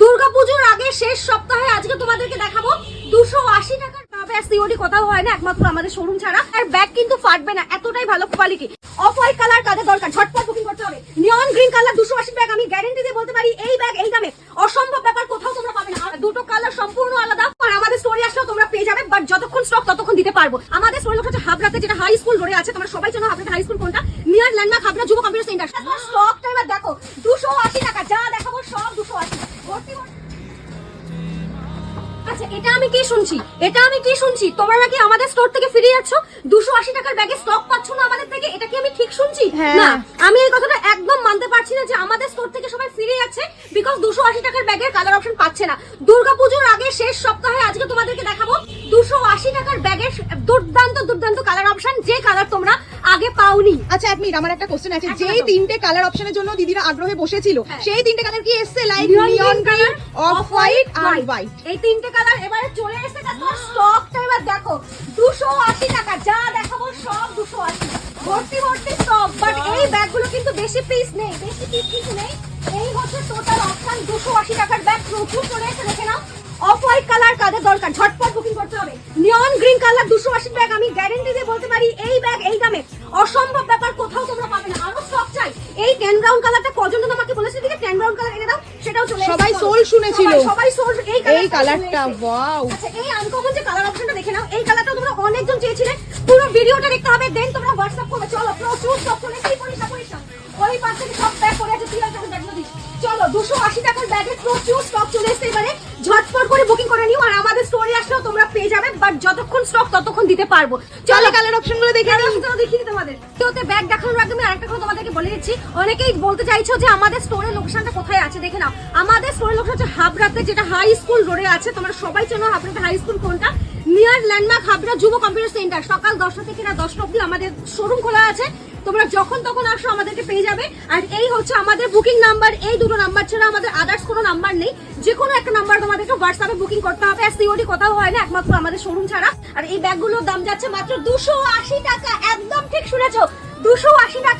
দুর্গাপুজোর আগে শেষ সপ্তাহে আজকে তোমাদেরকে দেখাবো দুশো আশি টাকার ব্যাগ সিওডি কোথাও হয় না, একমাত্র আমাদের শোরুম ছাড়া। আর ব্যাগ কিন্তু ফাটবে না, এতটাই ভালো কোয়ালিটি অফ হোয়াইট কালার কাদের দরকার? ঝটপট বুকিং করতে হবে। নিয়ন গ্রিন কালার দুশো আশি ব্যাগ আমি গ্যারেন্টি দিয়ে বলতে পারি এই ব্যাগ এই দামে। অসম্ভব ব্যাপার, কোথাও তোমরা পাবে না। দুটো কালার সম্পূর্ণ আলাদা। আর আমাদের স্টোরি আসলেও তোমরা পেয়ে যাবে বাট যতক্ষণ স্টক ততক্ষণ দিতে পারব। আমাদের স্টোরি হচ্ছে হাবড়াতে, যেটা হাই স্কুল রোডে আছে। তোমরা সবাই জানো হাবড়াতে হাই স্কুল কোনটা? Near landmark Habra Yuba computer centre স্টকটা এবার দেখো আচ্ছা এটা আমি কি শুনছি? এটা আমি কি শুনছি? তোমরা নাকি আমাদের স্টোর থেকে ফিরে যাচ্ছ? দুশো আশি টাকার ব্যাগে স্টক পাচ্ছ না আমাদের থেকে? এটা কি আমি ঠিক শুনছি? হ্যাঁ। না আমি এই কথাটা একদম মানতে পারছি না যে আমাদের স্টোর থেকে সবাই ফিরে যাচ্ছে বিকজ দুশো আশি টাকার ব্যাগের কালার অপশন পাচ্ছে না। দুর্গাপুজোর আগে শেষ সপ্তাহে আজকে তোমাদেরকে দেখাবো দুশো আশি টাকার ব্যাগের দুর্দান্ত দুর্দান্ত কালার অপশন যে কালার তোমরা পাওনি। আচ্ছা এক মিনিট আমার একটা কোশ্চেন আছে। একটা যেই তিনটে কালার অপশনের জন্য দিদিরা আগ্রহে বসেছিল হ্যাঁ। সেই তিনটে কালার কি এসছে? Like neon colour off white আর. হোয়াইট এই তিনটে কালার এবারে চলে এসেছে স্টকটা এবার দেখো। দুশো আশি টাকা যা দেখাবো সব দুশো আশি ভর্তি ভর্তি স্টক বাট এই ব্যাগগুলো কিন্তু বেশি পিস নেই বেশি পিস কিন্তু নেই। এই হচ্ছে টোটাল অপশন দুশো আশি টাকার ব্যাগ প্রচুর চলে এসে দেখে নাও। অফ হোয়াইট কালার কাদের দরকার। ঝটপট বুকিং করতে হবে। নিয়ন গ্রিন কালার দুশো আশি ব্যাগ আমি গ্যারেন্টি দিয়ে বলতে পারি এই ব্যাগ এই দামে। অসম্ভব ব্যাপার কোথাও তোমরা পাবে না। আরও স্টক চাই। এই টেন ব্রাউন কালারটা কজন তোমাকে বলেছে দিকে টেন ব্রাউন কালার এনে দাও সেটাও চলে সবাই soul শুনেছিল। সবাই- সোল এই এই কালারটা ওয়াও আচ্ছা এই আনকমন যে কালার অপশনটা দেখে নাও। এই কালারটা তোমরা অনেকজন চেয়েছিলে। পুরো ভিডিওটা দেখতে হবে দেন তোমরা হোয়াটসঅ্যাপ করবে। চলো প্রচুর স্টক চলে এসেছে পরিষ্কার পরিষ্কার। ওই পাশ থেকে সব প্যাক করে আছে তুই একটা ব্যাগ দিস চলো দুশো আশি টাকার ব্যাগে প্রচুর স্টক চলে এসেছে এবারে ঝটপট করে বুকিং করে নিও আর আমাদের স্টোরে আসলেও তোমরা পেয়ে যাবে বাট যতক্ষণ স্টক ততক্ষণ দিতে পারব। চলো। কালার অপশনগুলো দেখে নিই। দেখিয়ে তোমাদের। তোতে ব্যাগ দেখানোর আগে আমি আরেকটা কথা তোমাদেরকে বলে দিচ্ছি। অনেকেই বলতে চাইছো যে আমাদের স্টোরের লোকেশনটা কোথায় আছে? দেখে নাও। লোকেশন হচ্ছে হাবড়াতে, যেটা হাই স্কুল রোডে আছে, তোমরা সবাই চেনো হাবড়াতে হাই স্কুল কোনটা? Near landmark Habra Yuba computer centre সকাল দশটা থেকে রাত দশটা অব্দি আমাদের শোরুম খোলা আছে। তোমরা যখন তখন আসো, আমাদেরকে পেয়ে যাবে। আর এই হচ্ছে আমাদের বুকিং নাম্বার এই দুটো নাম্বার ছাড়া আমাদের আদার্স কোনো নাম্বার নেই। যে কোনো একটা নাম্বার তোমাদেরকে হোয়াটসঅ্যাপে বুকিং করতে হবে, আর সিওডি কোথাও হয় না, একমাত্র আমাদের শোরুম ছাড়া। আর এই ব্যাগগুলোর দাম যাচ্ছে মাত্র দুশো আশি টাকা, একদম ঠিক শুনেছো, দুশো আশি টাকা।